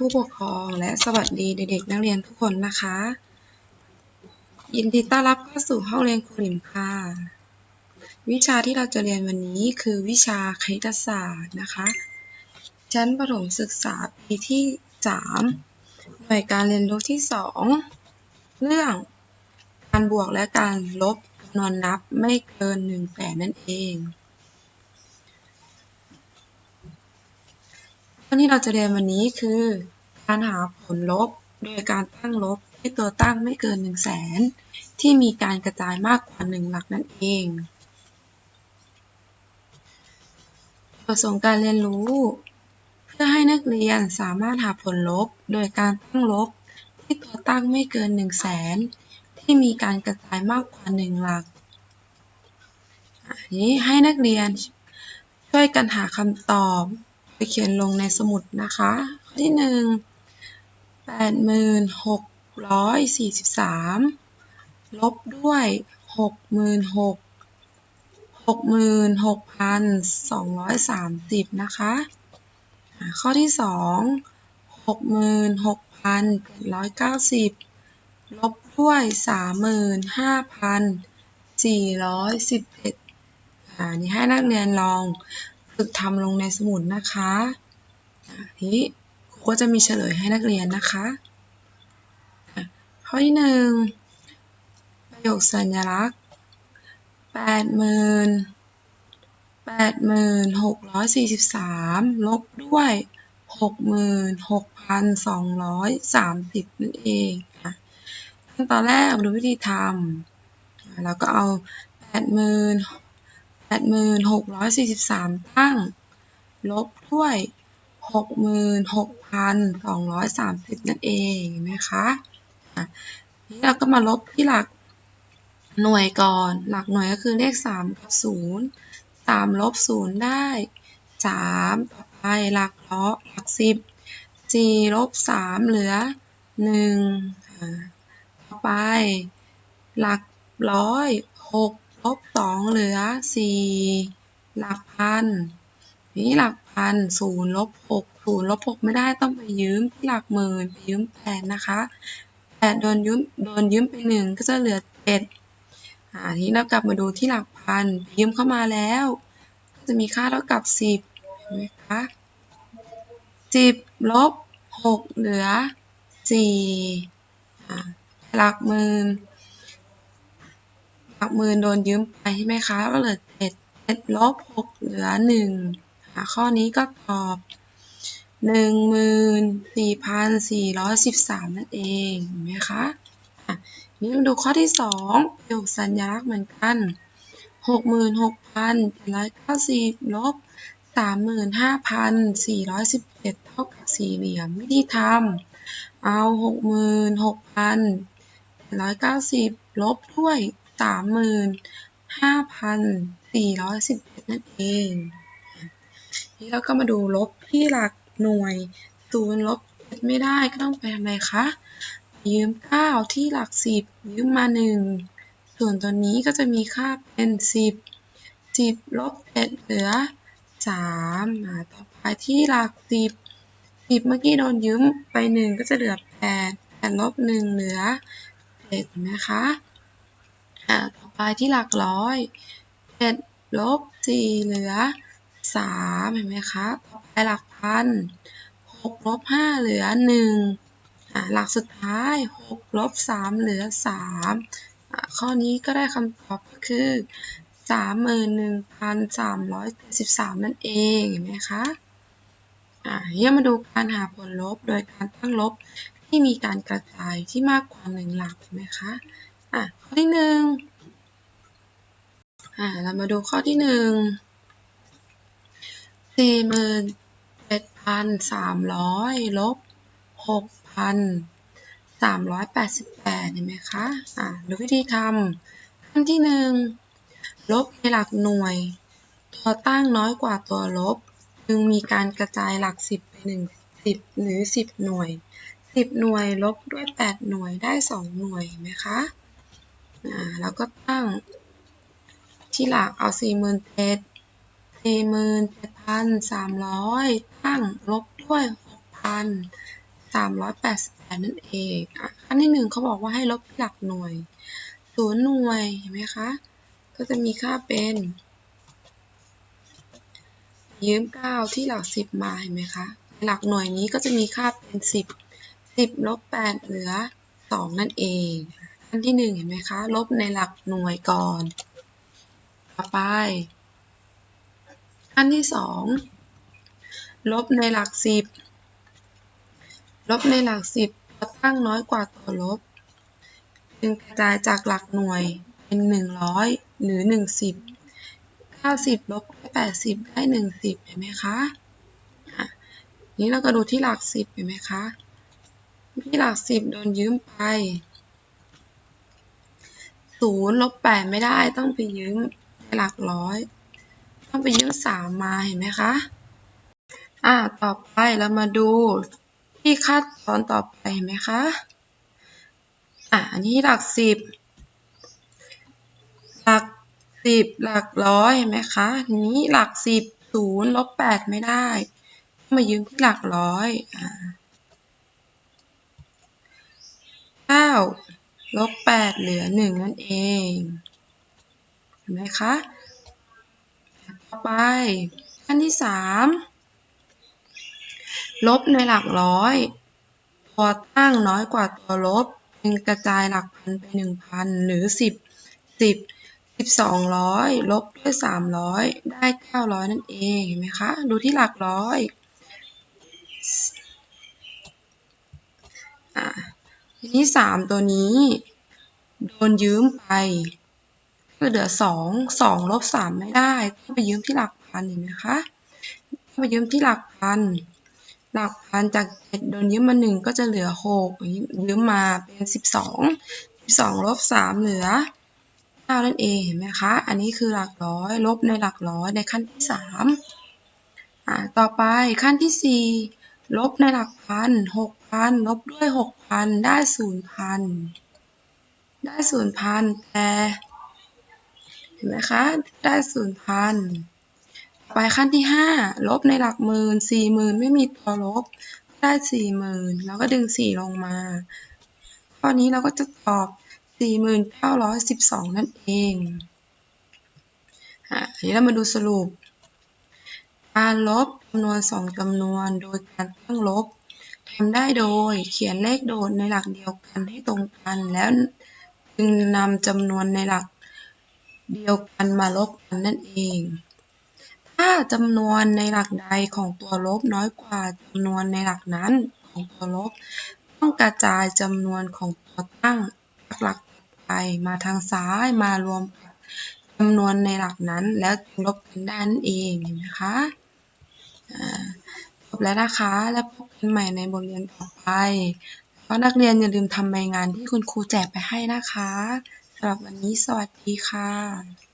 ผู้ปกครองและสวัสดีเด็กๆนักเรียนทุกคนนะคะ ยินดีต้อนรับเข้าสู่ห้องเรียนครูหลิมค่ะ วิชาที่เราจะเรียนวันนี้คือวิชาคณิตศาสตร์นะคะ ชั้นประถมศึกษาปีที่ 3 หน่วยการเรียนรู้ที่ 2 เรื่องการบวกและการลบจำนวนนับไม่เกิน1แสนนั่นเองื่องที่เราจะเรียนวันนี้คือ การหาผลลบโดยการตั้งลบที่ตัวตั้งไม่เกิน 1 0 0 0 0แสนที่มีการกระจายมากกว่า 1 หลักนั่นเองประสงค์การเรียนรู้ เพื่อให้นักเรียนสามารถหาผลลบโดยการตั้งลบที่ตัวตั้งไม่เกิน 1 0 0 0 0แสนที่มีการกระจายมากกว่า 1 หลักอันนี้ให้นักเรียนช่วยกันหาคำตอบ ไปเขียนลงในสมุดนะคะ ข้อที่หนึ่งแปดหมื่นหกร้อยสี่สิบสามลบด้วยหกหมื่นหกหกหมื่นหกพันสองร้อยสามสิบนะคะข้อที่สองหกหมื่นหกพันเจ็ดร้อยเก้าสิบลบด้วยสามหมื่นห้าพันสี่ร้อยสิบเอ็ดอันนี้ให้นักเรียนลอง ฝึกทำลงในสมุดนะคะทีนี้ครูก็จะมีเฉลยให้นักเรียนนะคะข้อที่หนึ่งประโยคสัญลักษณ์แปดหมื่นแปดหมื่นหกร้อยสี่สิบสามลบด้วยหกหมื่นหกพันสองร้อยสามสิบนั่นเองค่ะขั้นตอนแรกมาดูวิธีทำเราก็เอาแปดหมื่น แปดหมื่นหกร้อยสี่สิบสามตั้งลบด้วยหกหมื่นหกพันสองร้อยสามสิบนั่นเองเห็นไหมคะนี้เราก็มาลบที่หลักหน่วยก่อน หลักหน่วยก็คือเลขสามกับศูนย์สามลบศูนย์ได้สามต่อไปหลักลาะหลักสิบสี่ลบสามเหลือหนึ่งต่อไป หลักร้อยหก บสองเหลือสี่หลักพันนี้หลักพันศูนย์ลบหกศูนย์ลบหกไม่ได้ต้องไปยืมที่หลักหมื่นไปยืมแปดนะคะแปดโดนยืมโดนยืมไปหนึ่งก็จะเหลือเจ็ดอ่าทีนี้เรากลับมาดูที่หลักพันยืมเข้ามาแล้ว ก็จะมีค่าเท่ากับสิบเห็นไหมคะสิบลบหกเหลือสี่หลักหมื่น หักหมื่นโดนยืมไปใช่ไหมคะ ก็เหลือเจ็ดเจ็ดลบหกเหลือหนึ่งข้อนี้ก็ตอบหนึ่งหมื่นสี่พันสี่ร้อยสิบสามนั่นเองเห็นไหมคะนี่มาดูข้อที่สองประโยคสัญลักษณ์เหมือนกันหกหมื่นหกพันเจ็ดร้อยเก้าสิบลบสามหมื่นห้าพันสี่ร้อยสิบเอ็ดเท่ากับสี่เหลี่ยมวิธีทำเอาหกหมื่นหกพันเจ็ดร้อยเก้าสิบลบด้วย สามหมื่นห้าพันสี่ร้อยสิบเอ็ดนั่นเองนี่เราก็มาดูลบที่หลักหน่วยศูนย์ลบไม่ได้ก็ต้องไปทำไมคะ ยืม9ที่หลัก10ยืมมา1ส่วนตัวนี้ก็จะมีค่าเป็น10 10ลบ7เหลือ3มาต่อไปที่หลัก10 10เมื่อกี้โดนยืมไป1ก็จะเหลือ8 8ลบ1เหลือ7นะคะ่าต่อไปที่หลักร้อย7ลบ4เหลือสามเห็นไหมคะต่อไปหลักพันหกลบห้าเหลือหนึ่งหลักสุดท้ายหกลบสามเหลือสามข้อนี้ก็ได้คำตอบก็คือสามหมื่นหนึ่งพันสามร้อยเจ็ดสิบสามนั่นเองเห็นไหมคะอ่าเดี๋ยวมาดูการหาผลลบโดยการตั้งลบที่มีการกระจายที่มากกว่าหนึ่งหลักเห็นไหมคะ อะข้อที่หนึ่งอ่าเรามาดูข้อที่หนึ่งสี่หมื่นเจ็ดพันสามร้อยลบหกพันสามร้อยแปดสิบแปดเห็นไหมคะอ่าดูวิธีทำขั้นที่หนึ่งลบในหลักหน่วย ตัวตั้งน้อยกว่าตัวลบ จึงมีการกระจายหลักสิบไปหนึ่งสิบหรือสิบหน่วยสิบหน่วยลบด้วยแปดหน่วยได้สองหน่วยเห็นไหมคะ อ่าแล้วก็ตั้งที่หลักเอาสี่หมื่นเจ็ดสี่หมื่นเจ็ดพันสามร้อยตั้งลบด้วยหกพัน388 นั่นเองขั้นที่หนึ่งเขาบอกว่าให้ลบที่หลักหน่วยศูนย์หน่วยเห็นไหมคะ ก็จะมีค่าเป็นยืม 9 ที่หลัก 10 มาเห็นไหมคะหลักหน่วยนี้ก็จะมีค่าเป็น 10 10ลบ8เหลือ 2 นั่นเอง อันที่1เห็นไหมคะ ลบในหลักหน่วยก่อน ต่อไปอันที่2ลบในหลัก10ลบในหลัก10ตัวตั้งน้อยกว่าตัวลบ จึงกระจายจากหลักหน่วยเป็น100หรือ10 90ลบด้วย80ได้10เห็นไหมคะนี้เราก็ดูที่หลัก10เห็นไหมคะ ที่หลัก10โดนยืมไป 0ลบ8ไม่ได้ต้องไปยืมหลักร้อย ต้องไปยืม3มมาเห็นไหมคะอ่าต่อไปเรามาดูที่ขั้นตอนต่อไปเห็นไหมคะอะอันนี้หลัก10หลัก10หลักร้อยเห็นไหมคะทีนี้หลัก10 0ลบ8ไม่ได้ต้องมายืมที่หลักร้อยอ่า9 ลบ8เหลือ1นั่นเอง เห็นไหมคะ ต่อไปขั้นที่3ลบในหลักร้อย ตัวตั้งน้อยกว่าตัวลบจึงกระจายหลักพันไป1,000หรือ10 10 1200ลบด้วย300ได้900นั่นเองเห็นไหมคะ ดูที่หลักร้อยอ่า ทีนี้3ตัวนี้ โดนยืมไปก็เหลือ2 2ลบ3ไม่ได้ต้องไปยืมที่หลักพันเห็นไหมคะต้องไปยืมที่หลักพันหลักพันจาก7โดนยืมมา1ก็จะเหลือ6ยืมมาเป็น12 12ลบ3เหลือ9นั่นเองเห็นไหมคะ อันนี้คือหลักร้อยลบในหลักร้อยในขั้นที่3อ่าต่อไปขั้นที่4ลบในหลักพันหก 6,000ลบด้วย6,000ได้0,000ได้0,000แต่เห็นไหมคะ ได้0,000ไปขั้นที่5ลบในหลักหมื่น40,000ไม่มีตัวลบ ได้40,000แล้วก็ดึง4ลงมาข้อนี้เราก็จะตอบ4,912นั่นเองอะทีนี้เรามาดูสรุป การลบจำนวน2จำนวนโดยการตั้งลบ ทำได้โดยเขียนเลขโดดในหลักเดียวกันให้ตรงกัน แล้วจึงนำจำนวนในหลักเดียวกันมาลบกันนั่นเอง ถ้าจำนวนในหลักใดของตัวลบน้อยกว่าจำนวนในหลักนั้นของตัวลบ ต้องกระจายจำนวนของตัวตั้งหลักไปมาทางซ้ายมารวมกับจำนวนในหลักนั้นแล้วลบกันได้นั่นเองเห็นไหมคะ บแล้วนะคะ แล้วพบกันใหม่ในบทเรียนต่อไปก็นักเรียนอย่าลืมทำใบงานที่คุณครูแจกไปให้นะคะสำหรับวันนี้สวัสดีค่ะ